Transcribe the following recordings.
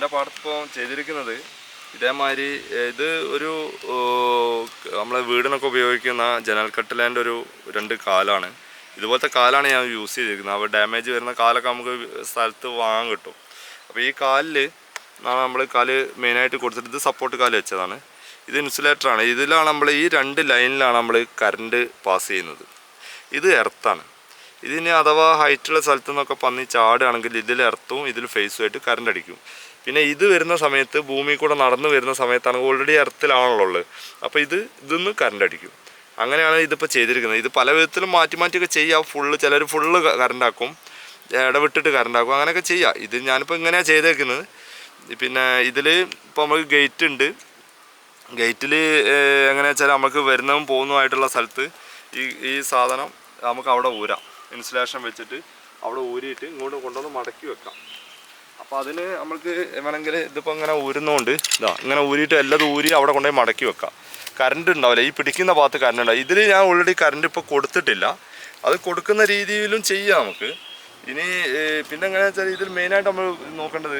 എന്റെ പാടത്തിപ്പോൾ ചെയ്തിരിക്കുന്നത് ഇതേമാതിരി ഇത് ഒരു നമ്മളെ വീടിനൊക്കെ ഉപയോഗിക്കുന്ന ജനൽ കട്ടിലേന്റെ ഒരു രണ്ട് കാലാണ്. ഇതുപോലത്തെ കാലാണ് ഞാൻ യൂസ് ചെയ്തിരിക്കുന്നത്. അപ്പോൾ ഡാമേജ് വരുന്ന കാലൊക്കെ നമുക്ക് സ്ഥലത്ത് വാങ്ങാൻ കിട്ടും. അപ്പോൾ ഈ കാലിൽ നമ്മൾ കാൽ മെയിനായിട്ട് കൊടുത്തിട്ട് ഇത് സപ്പോർട്ട് കാൽ വെച്ചതാണ്. ഇത് ഇൻസുലേറ്ററാണ്. ഇതിലാണ് നമ്മൾ ഈ രണ്ട് ലൈനിലാണ് നമ്മൾ കറണ്ട് പാസ് ചെയ്യുന്നത്. ഇത് എർത്താണ്. ഇതിന് അഥവാ ഹൈറ്റുള്ള സ്ഥലത്തു നിന്നൊക്കെ പന്നി ചാടുകയാണെങ്കിൽ ഇതിൽ എർത്തും ഇതിൽ ഫേസും ആയിട്ട് കറണ്ട് അടിക്കും. പിന്നെ ഇത് വരുന്ന സമയത്ത് ഭൂമി കൂടെ നടന്നു വരുന്ന സമയത്താണ് ഓൾറെഡി എർത്തിലാണല്ലോ ഉള്ളത്. അപ്പോൾ ഇത് ഇതിന്ന് കറണ്ട് അടിക്കും. അങ്ങനെയാണ് ഇതിപ്പോൾ ചെയ്തിരിക്കുന്നത്. ഇത് പല വിധത്തിലും മാറ്റി മാറ്റിയൊക്കെ ചെയ്യാം. ഫുള്ള് ചിലർ ഫുള്ള് കറണ്ട് ആക്കും. ഇടവിട്ടിട്ട് കറണ്ട് ആക്കും. അങ്ങനെയൊക്കെ ചെയ്യാം. ഇത് ഞാനിപ്പോൾ ഇങ്ങനെയാണ് ചെയ്തേക്കുന്നത്. പിന്നെ ഇതിൽ ഇപ്പോൾ നമുക്ക് ഗേറ്റ് ഉണ്ട്. ഗേറ്റിൽ എങ്ങനെയാ വെച്ചാൽ നമുക്ക് വരുന്നതും പോകുന്നതുമായിട്ടുള്ള സ്ഥലത്ത് ഈ ഈ സാധനം നമുക്ക് അവിടെ ഊരാം. ഇൻസുലേഷൻ വെച്ചിട്ട് അവിടെ ഊരിയിട്ട് ഇങ്ങോട്ട് കൊണ്ടുവന്ന് മടക്കി വെക്കാം. അപ്പോൾ അതിൽ നമ്മൾക്ക് വേണമെങ്കിൽ ഇതിപ്പോൾ ഇങ്ങനെ ഊരുന്നതുകൊണ്ട് ഇതാ ഇങ്ങനെ ഊരിയിട്ട് എല്ലാം ഊരി അവിടെ കൊണ്ടുപോയി മടക്കി വെക്കാം. കറണ്ട് ഉണ്ടാവില്ല. ഈ പിടിക്കുന്ന ഭാഗത്ത് കറണ്ട് ഉണ്ടാവും ഇതിൽ ഞാൻ ഓൾറെഡി കറണ്ട് ഇപ്പോൾ കൊടുത്തിട്ടില്ല. അത് കൊടുക്കുന്ന രീതിയിലും ചെയ്യാം നമുക്ക്. ഇനി പിന്നെ എങ്ങനെയാ വെച്ചാൽ ഇതിൽ മെയിനായിട്ട് നമ്മൾ നോക്കേണ്ടത്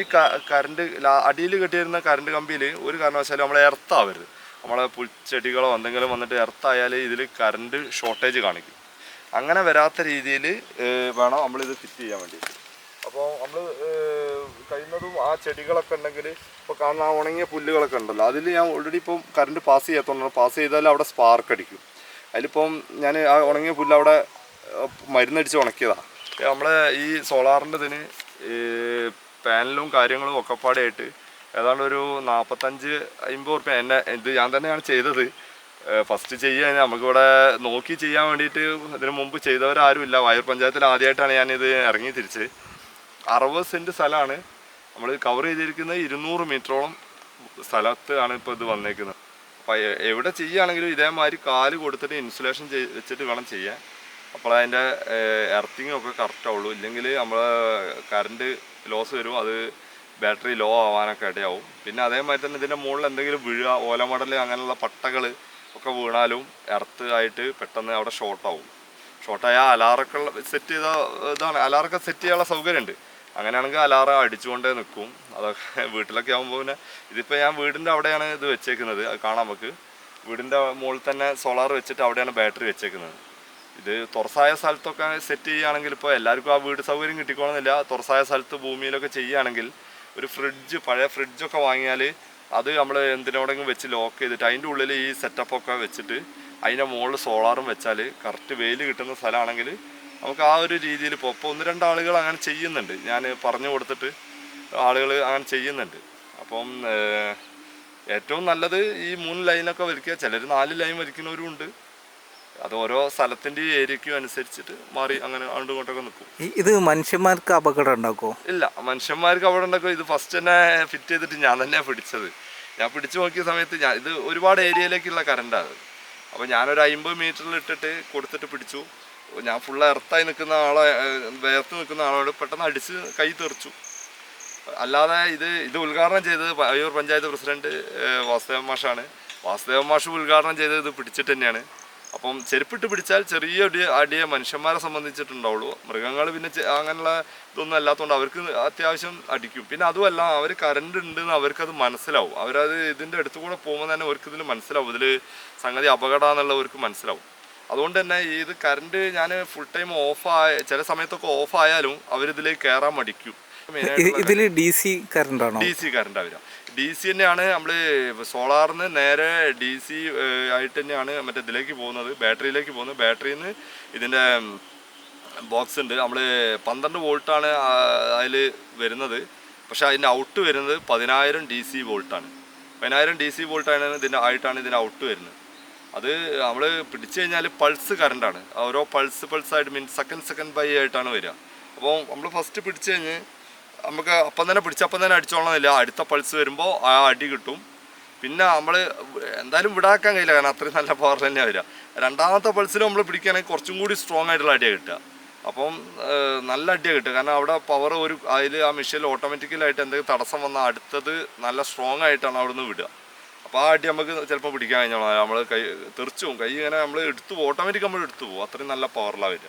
ഈ കറണ്ട് അടിയിൽ കെട്ടിയിരുന്ന കറണ്ട് കമ്പിയിൽ ഒരു കാരണവശാലും നമ്മളെ എർത്താവരുത് നമ്മളെ പുൽച്ചെടികളോ എന്തെങ്കിലും വന്നിട്ട് എർത്തായാൽ ഇതിൽ കറണ്ട് ഷോർട്ടേജ് കാണിക്കും. അങ്ങനെ വരാത്ത രീതിയിൽ വേണം നമ്മളിത് ഫിറ്റ് ചെയ്യാൻ വേണ്ടിയിട്ട്. അപ്പോൾ നമ്മൾ കഴിയുന്നതും ആ ചെടികളൊക്കെ ഉണ്ടെങ്കിൽ ഇപ്പോൾ കാണുന്ന ആ ഉണങ്ങിയ പുല്ലുകളൊക്കെ ഉണ്ടല്ലോ അതിൽ ഞാൻ ഓൾറെഡി ഇപ്പം കറണ്ട് പാസ് ചെയ്യാത്തതുകൊണ്ടാണ് പാസ് ചെയ്താൽ അവിടെ സ്പാർക്ക് അടിക്കും. അതിലിപ്പം ഞാൻ ആ ഉണങ്ങിയ പുല്ല് അവിടെ മരുന്നടിച്ച് ഉണക്കിയതാണ് നമ്മളെ ഈ സോളാറിന്റെ ഇതിന് പാനലും കാര്യങ്ങളും ഒക്കെ പാടെയായിട്ട് ഏതാണ്ട് ഒരു നാൽപ്പത്തഞ്ച് അമ്പത് റുപ്യ എന്നെ ഇത് ഞാൻ തന്നെയാണ് ചെയ്തത്. ഫസ്റ്റ് ചെയ്യാൻ നമുക്കിവിടെ നോക്കി ചെയ്യാൻ വേണ്ടിയിട്ട് ഇതിനു മുമ്പ് ചെയ്തവരാരും ഇല്ല. വയർ പഞ്ചായത്തിൽ ആദ്യമായിട്ടാണ് ഞാനിത് ഇറങ്ങി തിരിച്ച് അറുപത് സെന്റ് സ്ഥലമാണ്. നമ്മൾ കവർ ചെയ്തിരിക്കുന്നത് ഇരുന്നൂറ് മീറ്ററോളം സ്ഥലത്ത് ആണ് ഇപ്പോൾ ഇത് വന്നേക്കുന്നത്. അപ്പോൾ എവിടെ ചെയ്യുകയാണെങ്കിലും ഇതേമാതിരി കാൽ കൊടുത്തിട്ട് ഇൻസുലേഷൻ ചെയ് വെച്ചിട്ട് വേണം ചെയ്യാൻ. അപ്പോൾ അതിന്റെ എർത്തിങ്ങും ഒക്കെ കറക്റ്റാവുള്ളൂ ഇല്ലെങ്കിൽ നമ്മൾ കറണ്ട് ലോസ് വരും. അത് ബാറ്ററി ലോ ആവാനൊക്കെ ഇടയാവും. പിന്നെ അതേമാതിരി തന്നെ ഇതിന്റെ മുകളിൽ എന്തെങ്കിലും വീഴുക ഓലമടൽ അങ്ങനെയുള്ള പട്ടകൾ ഒക്കെ വീണാലും എർത്ത് ആയിട്ട് പെട്ടെന്ന് അവിടെ ഷോർട്ടാവും ഷോർട്ടായ അലാറൊക്കെ സെറ്റ് ചെയ്ത ഇതാണ്. അലാറൊക്കെ സെറ്റ് ചെയ്യാനുള്ള സൗകര്യമുണ്ട്. അങ്ങനെയാണെങ്കിൽ അലാറം അടിച്ചുകൊണ്ടേ നിൽക്കും. അതൊക്കെ വീട്ടിലൊക്കെ ആകുമ്പോൾ പിന്നെ ഇതിപ്പോൾ ഞാൻ വീടിന്റെ അവിടെയാണ് ഇത് വെച്ചേക്കുന്നത്. അത് കാണാം നമുക്ക്. വീടിന്റെ മുകളിൽ തന്നെ സോളാർ വെച്ചിട്ട് അവിടെയാണ് ബാറ്ററി വെച്ചേക്കുന്നത്. ഇത് തുറസായ സ്ഥലത്തൊക്കെ സെറ്റ് ചെയ്യുകയാണെങ്കിൽ ഇപ്പോൾ എല്ലാവർക്കും ആ വീട് സൗകര്യം കിട്ടിക്കോണമെന്നില്ല തുറസായ സ്ഥലത്ത് ഭൂമിയിലൊക്കെ ചെയ്യുകയാണെങ്കിൽ ഒരു ഫ്രിഡ്ജ് പഴയ ഫ്രിഡ്ജൊക്കെ വാങ്ങിയാൽ അത് നമ്മൾ എന്തിനോടെങ്കിലും വെച്ച് ലോക്ക് ചെയ്തിട്ട് അതിന്റെ ഉള്ളിൽ ഈ സെറ്റപ്പൊക്കെ വെച്ചിട്ട് അതിന്റെ മുകളിൽ സോളാറും വെച്ചാൽ കറക്റ്റ് വെയിൽ കിട്ടുന്ന സ്ഥലമാണെങ്കിൽ നമുക്ക് ആ ഒരു രീതിയിൽ ഇപ്പോൾ ഇപ്പോൾ ഒന്ന് രണ്ട് ആളുകൾ അങ്ങനെ ചെയ്യുന്നുണ്ട്. ഞാൻ പറഞ്ഞു കൊടുത്തിട്ട് ആളുകൾ അങ്ങനെ ചെയ്യുന്നുണ്ട്. അപ്പം ഏറ്റവും നല്ലത് ഈ മൂന്ന് ലൈനൊക്കെ വലിക്കുക. ചിലർ നാല് ലൈൻ വലിക്കുന്നവരും ഉണ്ട്. അത് ഓരോ സ്ഥലത്തിന്റെ ഏരിയയ്ക്കും അനുസരിച്ചിട്ട് മാറി അങ്ങനെ അങ്ങോട്ടും ഇങ്ങോട്ടൊക്കെ നിൽക്കും ഇത് മനുഷ്യന്മാർക്ക് അപകടം ഉണ്ടാക്കുമോ ഇല്ല മനുഷ്യന്മാർക്ക് അപകടം ഉണ്ടാക്കും ഇത് ഫസ്റ്റ് തന്നെ ഫിറ്റ് ചെയ്തിട്ട് ഞാൻ തന്നെയാണ് പിടിച്ചത്. ഞാൻ പിടിച്ചു നോക്കിയ സമയത്ത് ഞാൻ ഇത് ഒരുപാട് ഏരിയയിലേക്കുള്ള കറണ്ടാണ് അപ്പോൾ ഞാനൊരു അമ്പത് മീറ്ററിൽ ഇട്ടിട്ട് കൊടുത്തിട്ട് പിടിച്ചു. ഞാൻ ഫുള്ള് എർത്തായി നിൽക്കുന്ന ആളെ വേർത്ത് നിൽക്കുന്ന ആളോട് പെട്ടെന്ന് അടിച്ച് കൈ തെറിച്ചു. അല്ലാതെ ഇത് ഇത് ഉദ്ഘാടനം ചെയ്തത് അയ്യൂർ പഞ്ചായത്ത് പ്രസിഡന്റ് വാസുദേവ മാഷാണ്. വാസുദേവൻ മാഷ് ഉദ്ഘാടനം ചെയ്തത് ഇത് പിടിച്ചിട്ട് തന്നെയാണ്. അപ്പം ചെരുപ്പിട്ട് പിടിച്ചാൽ ചെറിയ അടി അടിയെ മനുഷ്യന്മാരെ സംബന്ധിച്ചിട്ടുണ്ടാവുള്ളൂ. മൃഗങ്ങൾ പിന്നെ അങ്ങനെയുള്ള ഇതൊന്നും അല്ലാത്തതുകൊണ്ട് അവർക്ക് അത്യാവശ്യം അടിക്കും. പിന്നെ അതുമല്ല അവർ കറണ്ട് ഉണ്ടെന്ന് അവർക്കത് മനസ്സിലാവും. അവരത് ഇതിന്റെ അടുത്ത് കൂടെ പോകുമ്പോൾ തന്നെ അവർക്ക് ഇതിൽ മനസ്സിലാവും. ഇതിൽ സംഗതി അപകടമാണെന്നുള്ളവർക്ക് മനസ്സിലാവും. അതുകൊണ്ട് തന്നെ ഇത് കറണ്ട് ഞാൻ ഫുൾ ടൈം ഓഫ് ആയ ചില സമയത്തൊക്കെ ഓഫ് ആയാലും അവരിതിലേക്ക് കയറാൻ മടിക്കും. ഇതിൽ ഡി സി കറണ്ട് ആണോ? D C current D C തന്നെയാണ് നമ്മൾ സോളാറിൽ നിന്ന് നേരെ ഡി സി ആയിട്ട് തന്നെയാണ് മറ്റേ ഇതിലേക്ക് പോകുന്നത് ബാറ്ററിയിലേക്ക് പോകുന്നത്. ബാറ്ററിയിൽ നിന്ന് ഇതിന്റെ ബോക്സ് ഉണ്ട്. നമ്മൾ പന്ത്രണ്ട് വോൾട്ടാണ് അതിൽ വരുന്നത്. പക്ഷേ അതിന്റെ ഔട്ട് വരുന്നത് പതിനായിരം ഡി സി വോൾട്ടാണ്. പതിനായിരം ഡി സി വോൾട്ടാണ് ഇതിന്റെ ആയിട്ടാണ് ഇതിന്റെ ഔട്ട് വരുന്നത്. അത് നമ്മൾ പിടിച്ചു കഴിഞ്ഞാൽ പൾസ് കറണ്ടാണ്. ഓരോ പൾസ് പൾസായിട്ട് മീൻസ് സെക്കൻഡ് സെക്കൻഡ് ബൈ ആയിട്ടാണ് വരിക. അപ്പോൾ നമ്മൾ ഫസ്റ്റ് പിടിച്ചു കഴിഞ്ഞ് നമുക്ക് അപ്പം തന്നെ പിടിച്ചപ്പം തന്നെ അടിച്ചോളണമെന്നില്ല. അടുത്ത പൾസ് വരുമ്പോൾ ആ അടി കിട്ടും. പിന്നെ നമ്മൾ എന്തായാലും വിടാക്കാൻ കഴിയില്ല. കാരണം അത്രയും നല്ല പവർ തന്നെ വരിക. രണ്ടാമത്തെ പൾസിൽ നമ്മൾ പിടിക്കുകയാണെങ്കിൽ കുറച്ചും കൂടി സ്ട്രോങ് ആയിട്ടുള്ള അടിയാണ് കിട്ടുക. അപ്പം നല്ല അടിയാണ് കിട്ടുക. കാരണം അവിടെ പവർ ഒരു അതിൽ ആ മെഷീനിൽ ഓട്ടോമാറ്റിക്കലായിട്ട് എന്തെങ്കിലും തടസ്സം വന്നാൽ അടുത്തത് നല്ല സ്ട്രോങ് ആയിട്ടാണ് അവിടെ നിന്ന് വിടുക. അപ്പോൾ ആ അടി നമുക്ക് ചിലപ്പോൾ പിടിക്കാൻ കഴിഞ്ഞോളാം. നമ്മൾ കൈ തെറിച്ചു കൈ ഇങ്ങനെ നമ്മൾ എടുത്തു പോകും ഓട്ടോമാറ്റിക് നമ്മൾ എടുത്തു പോകും അത്രയും നല്ല പവറിലാണ് വരിക.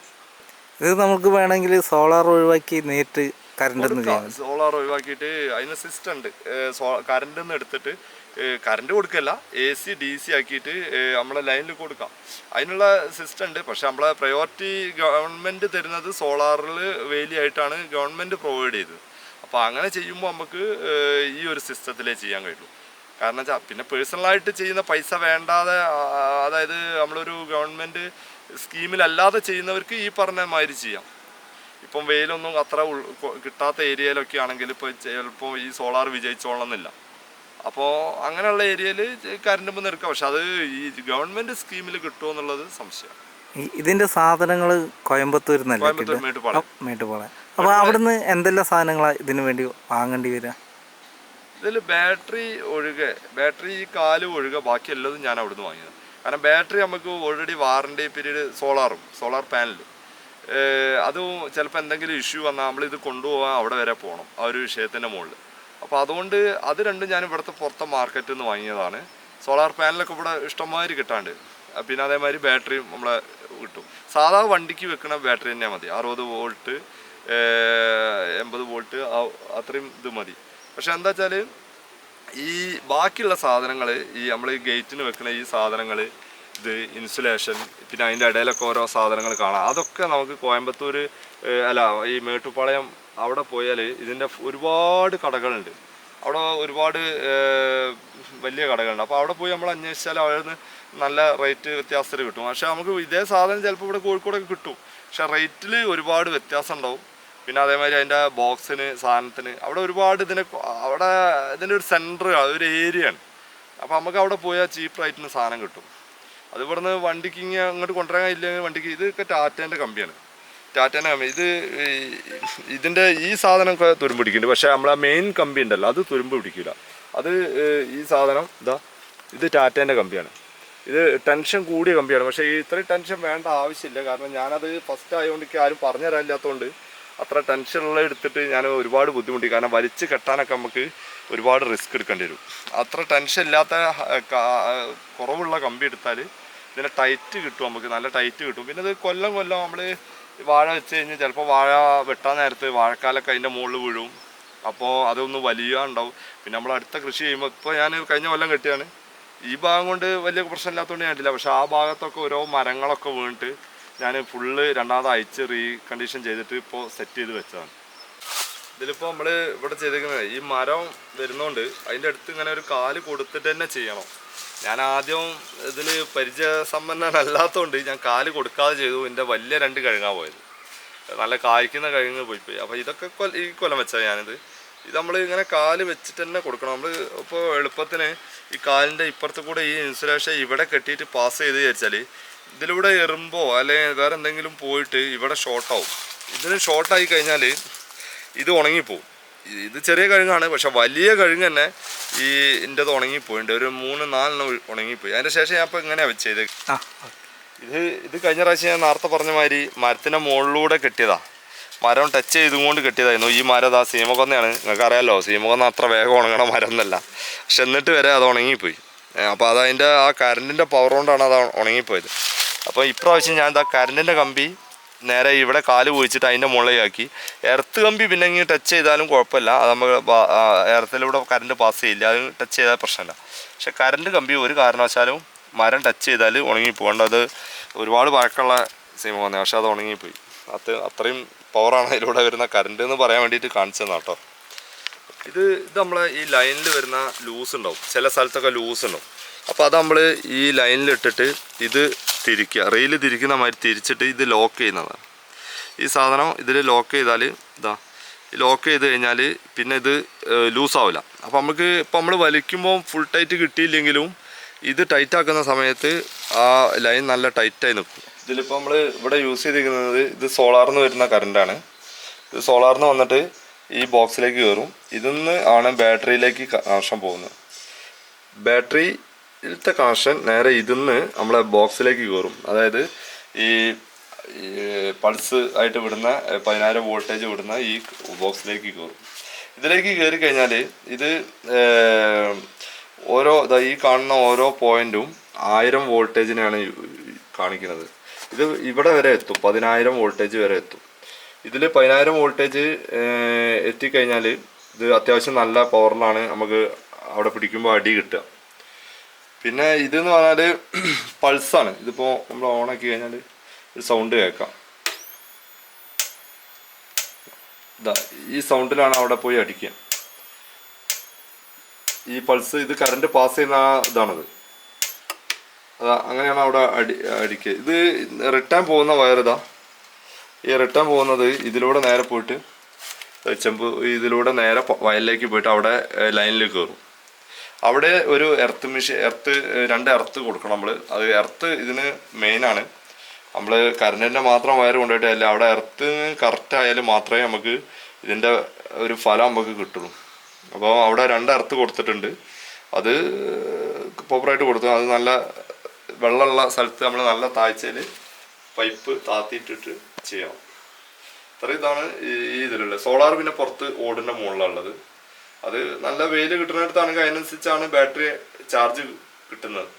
ഇത് നമുക്ക് വേണമെങ്കിൽ സോളാർ ഒഴിവാക്കി നേരിട്ട് കറണ്ട് ഒന്നും ചെയ്യാൻ. സോളാർ ഒഴിവാക്കിയിട്ട് അതിന് സിസ്റ്റം ഉണ്ട്. കറണ്ട് നിന്ന് എടുത്തിട്ട് കറണ്ട് കൊടുക്കല്ല എ സി ഡി സി ആക്കിയിട്ട് നമ്മളെ ലൈനിൽ കൊടുക്കാം. അതിനുള്ള സിസ്റ്റം ഉണ്ട്. പക്ഷെ നമ്മളെ പ്രയോറിറ്റി ഗവൺമെന്റ് തരുന്നത് സോളാറിൽ വേലിയായിട്ടാണ് ഗവൺമെന്റ് പ്രൊവൈഡ് ചെയ്തത്. അപ്പോൾ അങ്ങനെ ചെയ്യുമ്പോൾ നമുക്ക് ഈ ഒരു സിസ്റ്റത്തിലേ ചെയ്യാൻ കഴിയുള്ളൂ. കാരണം വെച്ചാൽ പിന്നെ പേഴ്സണലായിട്ട് ചെയ്യുന്ന പൈസ വേണ്ടാതെ അതായത് നമ്മളൊരു ഗവൺമെന്റ് സ്കീമിലല്ലാതെ ചെയ്യുന്നവർക്ക് ഈ പറഞ്ഞ മാതിരി ചെയ്യാം. ഇപ്പം വെയിലൊന്നും അത്ര ഉൾ- കിട്ടാത്ത ഏരിയയിലൊക്കെ ആണെങ്കിൽ ഇപ്പോൾ ചിലപ്പോൾ ഈ സോളാർ വിജയിച്ചോളണമെന്നില്ല അപ്പോൾ അങ്ങനെയുള്ള ഏരിയയിൽ കറണ്ട് മുമ്പ് നിൽക്കാം. പക്ഷെ അത് ഈ ഗവൺമെന്റ് സ്കീമിൽ കിട്ടുമോ എന്നുള്ളത് സംശയം. ഇതിന്റെ സാധനങ്ങൾ കോയമ്പത്തൂരിൽ നിന്നല്ലേ കോയമ്പത്തൂർ? മേട്ടുപ്പാളയം. അപ്പോൾ അവിടുന്ന് എന്തെല്ലാം സാധനങ്ങളാണ് ഇതിനു വേണ്ടി വാങ്ങേണ്ടി വരിക? ഇതിൽ ബാറ്ററി ഒഴികെ ബാറ്ററി ഈ കാൽ ഒഴികെ ബാക്കി എല്ലാതും ഞാൻ അവിടുന്ന് വാങ്ങിയത്. കാരണം ബാറ്ററി നമുക്ക് ഓൾറെഡി വാറണ്ടി പീരീഡ് സോളാറും സോളാർ പാനലും അതും ചിലപ്പോൾ എന്തെങ്കിലും ഇഷ്യൂ വന്നാൽ നമ്മളിത് കൊണ്ടുപോകാൻ അവിടെ വരെ പോകണം ആ ഒരു വിഷയത്തിന്റെ മുകളിൽ അപ്പോൾ അതുകൊണ്ട് അത് രണ്ടും ഞാൻ ഇവിടുത്തെ പുറത്തെ മാർക്കറ്റിൽ നിന്ന് വാങ്ങിയതാണ്. സോളാർ പാനലൊക്കെ ഇവിടെ ഇഷ്ടംമാതിരി കിട്ടാണ്ട്. പിന്നെ അതേമാതിരി ബാറ്ററിയും നമ്മളെ കിട്ടും. സാധാ വണ്ടിക്ക് വെക്കുന്ന ബാറ്ററി തന്നെ മതി. അറുപത് വോൾട്ട് എൺപത് വോൾട്ട് അത്രയും ഇത് മതി. പക്ഷെ എന്താ വെച്ചാൽ ഈ ബാക്കിയുള്ള സാധനങ്ങൾ ഈ നമ്മൾ ഈ ഗേറ്റിന് വെക്കുന്ന ഈ സാധനങ്ങൾ ഇത് ഇൻസുലേഷൻ പിന്നെ അതിന്റെ ഇടയിലൊക്കെ ഓരോ സാധനങ്ങൾ കാണാം. അതൊക്കെ നമുക്ക് കോയമ്പത്തൂർ അല്ല ഈ മേട്ടുപ്പാളയം അവിടെ പോയാൽ ഇതിന്റെ ഒരുപാട് കടകളുണ്ട്. അവിടെ ഒരുപാട് വലിയ കടകളുണ്ട്. അപ്പോൾ അവിടെ പോയി നമ്മൾ അന്വേഷിച്ചാൽ അവിടെ നിന്ന് നല്ല റേറ്റ് വ്യത്യാസത്തിൽ കിട്ടും. പക്ഷേ നമുക്ക് ഇതേ സാധനം ചിലപ്പോൾ ഇവിടെ കോഴിക്കോടൊക്കെ കിട്ടും. പക്ഷേ റേറ്റിൽ ഒരുപാട് വ്യത്യാസം ഉണ്ടാവും പിന്നെ അതേമാതിരി അതിന്റെ ബോക്സിന് സാധനത്തിന് അവിടെ ഒരുപാട് ഇതിനെ അവിടെ ഇതിന്റെ ഒരു സെന്റർ ഒരു ഏരിയ ആണ് അപ്പോൾ നമുക്ക് അവിടെ പോയാൽ ചീപ്പ് റേറ്റിന് സാധനം കിട്ടും. അത് ഇവിടുന്ന് വണ്ടിക്ക് ഇങ്ങനെ അങ്ങോട്ട് കൊണ്ടുവരാൻ ഇല്ലെങ്കിൽ വണ്ടിക്ക്. ഇതൊക്കെ ടാറ്റേന്റെ കമ്പിയാണ്. ടാറ്റേന്റെ കമ്പി. ഇത് ഇതിന്റെ ഈ സാധനമൊക്കെ തുരുമ്പ് പിടിക്കുന്നുണ്ട്. പക്ഷേ നമ്മളെ മെയിൻ കമ്പി ഉണ്ടല്ലോ അത് തുരുമ്പ് പിടിക്കില്ല അത് ഈ സാധനം ഇതാ ഇത് ടാറ്റേന്റെ കമ്പിയാണ്. ഇത് ടെൻഷൻ കൂടിയ കമ്പിയാണ്. പക്ഷേ ഇത്രയും ടെൻഷൻ വേണ്ട ആവശ്യമില്ല. കാരണം ഞാനത് ഫസ്റ്റ് ആയതുകൊണ്ട് ആരും പറഞ്ഞു തരാനില്ലാത്തതുകൊണ്ട് അത്ര ടെൻഷനുള്ള എടുത്തിട്ട് ഞാൻ ഒരുപാട് ബുദ്ധിമുട്ടി. കാരണം വലിച്ച് കെട്ടാനൊക്കെ നമുക്ക് ഒരുപാട് റിസ്ക് എടുക്കേണ്ടി വരും. അത്ര ടെൻഷൻ ഇല്ലാത്ത കുറവുള്ള കമ്പി എടുത്താൽ ഇതിനെ ടൈറ്റ് കിട്ടും നമുക്ക്. നല്ല ടൈറ്റ് കിട്ടും. പിന്നെ ഇത് കൊല്ലം കൊല്ലം നമ്മൾ വാഴ വെച്ച് കഴിഞ്ഞാൽ ചിലപ്പോൾ വാഴ വെട്ടാൻ നേരത്ത് വാഴക്കാലൊക്കെ അതിന്റെ മുകളിൽ വീഴും. അപ്പോൾ അതൊന്ന് വലിയ ഉണ്ടാവും പിന്നെ നമ്മൾ അടുത്ത കൃഷി ചെയ്യുമ്പോൾ ഇപ്പോൾ ഞാൻ കഴിഞ്ഞ കൊല്ലം കെട്ടിയാണ്. ഈ ഭാഗം കൊണ്ട് വലിയ പ്രശ്നമില്ലാത്തതുകൊണ്ട് പക്ഷേ പക്ഷെ ആ ഭാഗത്തൊക്കെ ഓരോ മരങ്ങളൊക്കെ വീണിട്ട് ഞാൻ ഫുള്ള് രണ്ടാമത് അയച്ച് റീ കണ്ടീഷൻ ചെയ്തിട്ട് ഇപ്പോൾ സെറ്റ് ചെയ്ത് വെച്ചതാണ്. ഇതിലിപ്പോൾ നമ്മൾ ഇവിടെ ചെയ്തേക്കുന്നത് ഈ മരം വരുന്നതുകൊണ്ട് അതിന്റെ അടുത്ത് ഇങ്ങനെ ഒരു കാൽ കൊടുത്തിട്ട് തന്നെ ചെയ്യണം. ഞാൻ ആദ്യം ഇതിൽ പരിചയസമ്പന്നനല്ലാത്തതുകൊണ്ട് ഞാൻ കാൽ കൊടുക്കാതെ ചെയ്തു. എന്റെ വലിയ രണ്ട് കിഴങ്ങാ പോയത്. നല്ല കായ്ക്കുന്ന കഴുങ്ങ് പോയി പോയി. അപ്പോൾ ഇതൊക്കെ ഈ കൊല്ലം വെച്ചാൽ ഞാനിത്. ഇത് നമ്മൾ ഇങ്ങനെ കാൽ വെച്ചിട്ട് തന്നെ കൊടുക്കണം. നമ്മൾ ഇപ്പോൾ എളുപ്പത്തിന് ഈ കാലിന്റെ ഇപ്പുറത്ത് കൂടെ ഈ ഇൻസുലേഷൻ ഇവിടെ കെട്ടിയിട്ട് പാസ് ചെയ്ത് വിചാരിച്ചാൽ ഇതിലൂടെ എറുമ്പോ അല്ലെങ്കിൽ വേറെ എന്തെങ്കിലും പോയിട്ട് ഇവിടെ ഷോർട്ടാവും ഇതിന് ഷോർട്ടായി കഴിഞ്ഞാൽ ഇത് ഉണങ്ങിപ്പോവും. ഇത് ചെറിയ കഴുങ്ങാണ് പക്ഷെ വലിയ കഴുങ്ങ് തന്നെ ഈ എന്റെത് ഉണങ്ങിപ്പോയിട്ടുണ്ട് ഒരു മൂന്ന് നാലെണ്ണം ഉണങ്ങിപ്പോയി. അതിന്റെ ശേഷം ഞാൻ ഇപ്പോൾ ഇങ്ങനെയാണ് വെച്ചത്. ഇത് ഇത് കഴിഞ്ഞ പ്രാവശ്യം ഞാൻ നേരത്തെ പറഞ്ഞ മാതിരി മരത്തിന്റെ മുകളിലൂടെ കെട്ടിയതാണ് മരം ടച്ച് ചെയ്തുകൊണ്ട് കെട്ടിയതായിരുന്നു. ഈ മരം അതാ സീമകൊന്നയാണ് നിങ്ങൾക്ക് അറിയാമല്ലോ സീമകൊന്ന അത്ര വേഗം ഉണങ്ങണ മരം എന്നല്ല പക്ഷെ എന്നിട്ട് വരെ അത് ഉണങ്ങിപ്പോയി. അപ്പോൾ അതതിന്റെ ആ കറണ്ടിന്റെ പവർ കൊണ്ടാണ് അത് ഉണങ്ങിപ്പോയത്. അപ്പോൾ ഇപ്രാവശ്യം ഞാൻ എന്താ കറണ്ടിന്റെ കമ്പി നേരെ ഇവിടെ കാൽ പോയിച്ചിട്ട് അതിന്റെ മുകളിലാക്കി. എർത്ത് കമ്പി പിന്നെ ഇങ്ങനെ ടച്ച് ചെയ്താലും കുഴപ്പമില്ല. അത് നമ്മൾ എർത്തിലൂടെ കറണ്ട് പാസ് ചെയ്യില്ല. അത് ടച്ച് ചെയ്താൽ പ്രശ്നമില്ല. പക്ഷെ കറണ്ട് കമ്പി ഒരു കാരണവശാലും മരം ടച്ച് ചെയ്താൽ ഉണങ്ങിപ്പോകണ്ട അത് ഒരുപാട് പഴക്കമുള്ള സിനിമ വന്നത് പക്ഷെ അത് ഉണങ്ങിപ്പോയി. അത് അത്രയും പവറാണ് അതിലൂടെ വരുന്ന കറണ്ട് എന്ന് പറയാൻ വേണ്ടിയിട്ട് കാണിച്ചു തന്നെ കേട്ടോ. ഇത് ഇത് നമ്മൾ ഈ ലൈനിൽ വരുന്ന ലൂസ് ഉണ്ടാവും. ചില സ്ഥലത്തൊക്കെ ലൂസ് ഉണ്ടാവും. അപ്പോൾ അത് നമ്മൾ ഈ ലൈനിൽ ഇട്ടിട്ട് ഇത് തിരിക്കുക. റെയിൽ തിരിക്കുന്ന മാതിരി തിരിച്ചിട്ട് ഇത് ലോക്ക് ചെയ്യുന്നതാണ്. ഈ സാധനം ഇതിൽ ലോക്ക് ചെയ്താൽ ഇതാ ലോക്ക് ചെയ്ത് കഴിഞ്ഞാൽ പിന്നെ ഇത് ലൂസാവില്ല അപ്പോൾ നമുക്ക് ഇപ്പോൾ നമ്മൾ വലിക്കുമ്പോൾ ഫുൾ ടൈറ്റ് കിട്ടിയില്ലെങ്കിലും ഇത് ടൈറ്റ് ആക്കുന്ന സമയത്ത് ആ ലൈൻ നല്ല ടൈറ്റായി നിൽക്കും ഇതിലിപ്പോൾ നമ്മൾ ഇവിടെ യൂസ് ചെയ്തിരിക്കുന്നത് ഇത് സോളാറിൽ വരുന്ന കറണ്ടാണ് ഇത് സോളാറിൽ വന്നിട്ട് ഈ ബോക്സിലേക്ക് കയറും ഇതിൽ നിന്ന് ആണ് ബാറ്ററിയിലേക്ക് കണക്ഷൻ പോകുന്നത്. ബാറ്ററിയിലത്തെ കണക്ഷൻ നേരെ ഇതിന്ന് നമ്മളെ ബോക്സിലേക്ക് കയറും അതായത് ഈ പൾസ് ആയിട്ട് വിടുന്ന പതിനായിരം വോൾട്ടേജ് വിടുന്ന ഈ ബോക്സിലേക്ക് കയറും ഇതിലേക്ക് കയറി കഴിഞ്ഞാൽ ഇത് ഓരോ ഈ കാണുന്ന ഓരോ പോയിന്റും ആയിരം വോൾട്ടേജിനെയാണ് കാണിക്കുന്നത്. ഇത് ഇവിടെ വരെ എത്തും. പതിനായിരം വോൾട്ടേജ് വരെ എത്തും. ഇതിൽ പതിനായിരം വോൾട്ടേജ് എത്തിക്കഴിഞ്ഞാൽ ഇത് അത്യാവശ്യം നല്ല പവറിലാണ് നമുക്ക് അവിടെ പിടിക്കുമ്പോൾ അടി കിട്ടുക. പിന്നെ ഇത് എന്ന് പറഞ്ഞാൽ പൾസാണ്. ഇതിപ്പോൾ നമ്മൾ ഓൺ ആക്കി കഴിഞ്ഞാൽ ഒരു സൗണ്ട് കേൾക്കാം. ഈ സൗണ്ടിലാണ് അവിടെ പോയി അടിക്കുക. ഈ പൾസ് ഇത് കറണ്ട് പാസ് ചെയ്യുന്ന ഇതാണത്. അതാ അങ്ങനെയാണ് അവിടെ അടി അടിക്കുക. ഇത് റിട്ടേൺ പോകുന്ന വയർ ഇതാ. ഈ റിട്ടേൺ പോകുന്നത് ഇതിലൂടെ നേരെ പോയിട്ട് ചെമ്പ് ഇതിലൂടെ നേരെ വയലിലേക്ക് പോയിട്ട് അവിടെ ലൈനിൽ കയറും അവിടെ ഒരു എർത്ത് മിഷീൻ എർത്ത് രണ്ട് എർത്ത് കൊടുക്കണം നമ്മൾ അത് എർത്ത് ഇതിന് മെയിനാണ് നമ്മൾ കറണ്ടിന്റെ മാത്രം വയർ കൊണ്ടുപോയിട്ട് അല്ല അവിടെ എർത്ത് കറക്റ്റ് ആയാലും മാത്രമേ നമുക്ക് ഇതിന്റെ ഒരു ഫലം നമുക്ക് കിട്ടുള്ളൂ. അപ്പോൾ അവിടെ രണ്ട് എർത്ത് കൊടുത്തിട്ടുണ്ട്. അത് പ്രോപ്പറായിട്ട് കൊടുത്തു. അത് നല്ല വെള്ളമുള്ള സ്ഥലത്ത് നമ്മൾ നല്ല താഴ്ചയിൽ പൈപ്പ് താത്തിയിട്ടിട്ട് ചെയ്യണം. അത്ര ഇതാണ് ഈ ഇതിലുള്ളത്. സോളാർ പിന്നെ പുറത്ത് ഓടിന്റെ മുകളിലുള്ളത് അത് നല്ല വെയിൽ കിട്ടുന്നിടത്താണെങ്കിൽ അതിനനുസരിച്ചാണ് ബാറ്ററി ചാർജ് കിട്ടുന്നത്.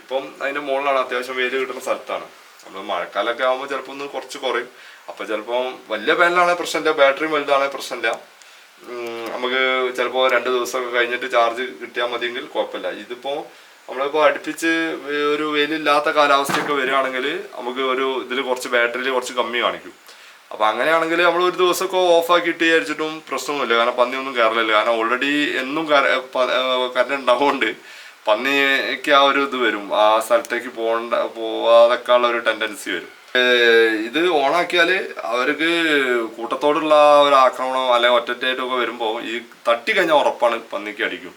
ഇപ്പം അതിന്റെ മുകളിലാണ് അത്യാവശ്യം വെയിൽ കിട്ടുന്ന സ്ഥലത്താണ്. നമ്മൾ മഴക്കാലമൊക്കെ ആകുമ്പോൾ ചിലപ്പോൾ ഒന്ന് കുറച്ച് കുറയും. അപ്പോൾ ചിലപ്പോൾ വലിയ പാനലാണെങ്കിൽ പ്രശ്നമില്ല ബാറ്ററി വലുതാണെങ്കിൽ പ്രശ്നമില്ല. നമുക്ക് ചിലപ്പോൾ രണ്ട് ദിവസമൊക്കെ കഴിഞ്ഞിട്ട് ചാർജ് കിട്ടിയാൽ മതിയെങ്കിൽ കുഴപ്പമില്ല. ഇതിപ്പോൾ നമ്മളിപ്പോൾ അടുപ്പിച്ച് ഒരു വെയിലില്ലാത്ത കാലാവസ്ഥയൊക്കെ വരികയാണെങ്കിൽ നമുക്ക് ഒരു ഇതിൽ കുറച്ച് ബാറ്ററിയിൽ കുറച്ച് കമ്മി കാണിക്കും. അപ്പൊ അങ്ങനെയാണെങ്കിൽ നമ്മൾ ഒരു ദിവസമൊക്കെ ഓഫ് ആക്കിയിട്ട് വിചാരിച്ചിട്ടും പ്രശ്നമൊന്നുമില്ല. കാരണം പന്നി ഒന്നും കയറില്ല കാരണം ഓൾറെഡി എന്നും കറണ്ട് ഉണ്ടാവുകൊണ്ട് പന്നിക്ക് ആ ഒരു ഇത് വരും. ആ സ്ഥലത്തേക്ക് പോകണ്ട പോവാതൊക്കെ ഉള്ള ഒരു ടെൻഡൻസി വരും. ഇത് ഓണാക്കിയാൽ അവർക്ക് കൂട്ടത്തോടുള്ള ഒരു ആക്രമണം അല്ലെങ്കിൽ ഒറ്ററ്റായിട്ടൊക്കെ വരുമ്പോൾ ഈ തട്ടി കഴിഞ്ഞാൽ ഉറപ്പാണ് പന്നിക്ക് അടിക്കും.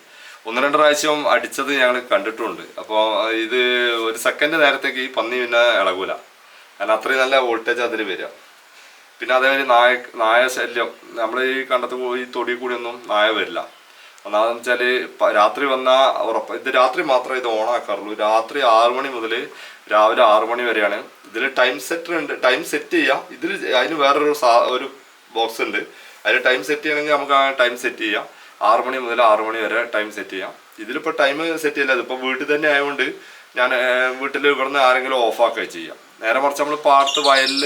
ഒന്ന് രണ്ട് പ്രാവശ്യം അടിച്ചത് ഞങ്ങൾ കണ്ടിട്ടുണ്ട്. അപ്പോൾ ഇത് ഒരു സെക്കൻഡ് നേരത്തേക്ക് ഈ പന്നി പിന്നെ ഇളകൂല. കാരണം അത്രയും നല്ല വോൾട്ടേജ് അതിൽ വരിക പിന്നെ അതേമാതിരി നായ നായ ശല്യം. നമ്മൾ ഈ കണ്ടത്ത് പോയി തൊടി കൂടി ഒന്നും നായ വരില്ല. ഒന്നാമെന്ന് വെച്ചാൽ രാത്രി വന്നാൽ ഉറപ്പ്. ഇത് രാത്രി മാത്രമേ ഇത് ഓണാക്കാറുള്ളൂ രാത്രി ആറു മണി മുതൽ രാവിലെ ആറു മണി വരെയാണ്. ഇതിൽ ടൈം സെറ്റർ ഉണ്ട്. ടൈം സെറ്റ് ചെയ്യാം. ഇതിൽ അതിന് വേറൊരു സാ ഒരു ബോക്സ് ഉണ്ട്. അതിൽ ടൈം സെറ്റ് ചെയ്യണമെങ്കിൽ നമുക്ക് ആ ടൈം സെറ്റ് ചെയ്യാം. ആറു മണി മുതൽ ആറു മണി വരെ ടൈം സെറ്റ് ചെയ്യാം. ഇതിലിപ്പോൾ ടൈം സെറ്റ് ചെയ്യില്ല. ഇതിപ്പോൾ വീട്ടിൽ തന്നെ ആയതുകൊണ്ട് ഞാൻ വീട്ടിൽ ഇവിടുന്ന് ആരെങ്കിലും ഓഫാക്കുക ചെയ്യാം. നേരെ മറിച്ച് നമ്മൾ പാടത്ത് വയലിൽ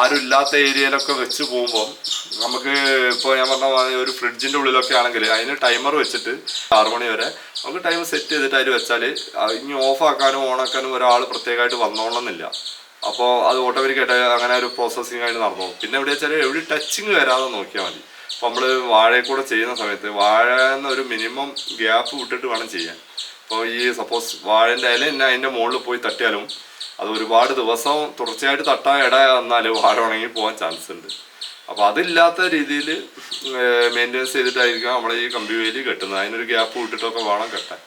ആരും ഇല്ലാത്ത ഏരിയയിലൊക്കെ വെച്ച് പോകുമ്പോൾ നമുക്ക് ഇപ്പോൾ ഞാൻ പറഞ്ഞ ഒരു ഫ്രിഡ്ജിന്റെ ഉള്ളിലൊക്കെ ആണെങ്കിൽ അതിന് ടൈമർ വെച്ചിട്ട് ആറു മണി വരെ നമുക്ക് ടൈം സെറ്റ് ചെയ്തിട്ട് അതിൽ വെച്ചാൽ ഇനി ഓഫാക്കാനും ഓണാക്കാനും ഒരാൾ പ്രത്യേകമായിട്ട് വന്നോളണമെന്നില്ല. അപ്പോൾ അത് ഓട്ടോമാറ്റിക്കായിട്ട് അങ്ങനെ ഒരു പ്രോസസ്സിങ് ആയിട്ട് നടന്നു പിന്നെ എവിടെ വെച്ചാൽ എവിടെ ടച്ചിങ് വരാതെ നോക്കിയാൽ മതി. അപ്പോൾ നമ്മൾ വാഴയെ കൂടെ ചെയ്യുന്ന സമയത്ത് വാഴ എന്നൊരു മിനിമം ഗ്യാപ്പ് വിട്ടിട്ട് വേണം ചെയ്യാൻ. അപ്പോൾ ഈ സപ്പോസ് വാഴേന്റെ ഇല തന്നെ അതിന്റെ മുകളിൽ പോയി തട്ടിയാലും അത് ഒരുപാട് ദിവസം തുടർച്ചയായിട്ട് തട്ടാൻ ഇട വന്നാൽ വാഴ ഉണങ്ങി പോകാൻ ചാൻസ് ഉണ്ട്. അപ്പോൾ അതില്ലാത്ത രീതിയിൽ മെയിന്റെനൻസ് ചെയ്തിട്ടായിരിക്കും നമ്മൾ ഈ കമ്പി വേലി കെട്ടുന്നത്. അതിനൊരു ഗ്യാപ്പ് വിട്ടിട്ടൊക്കെ വേണം കെട്ടാൻ.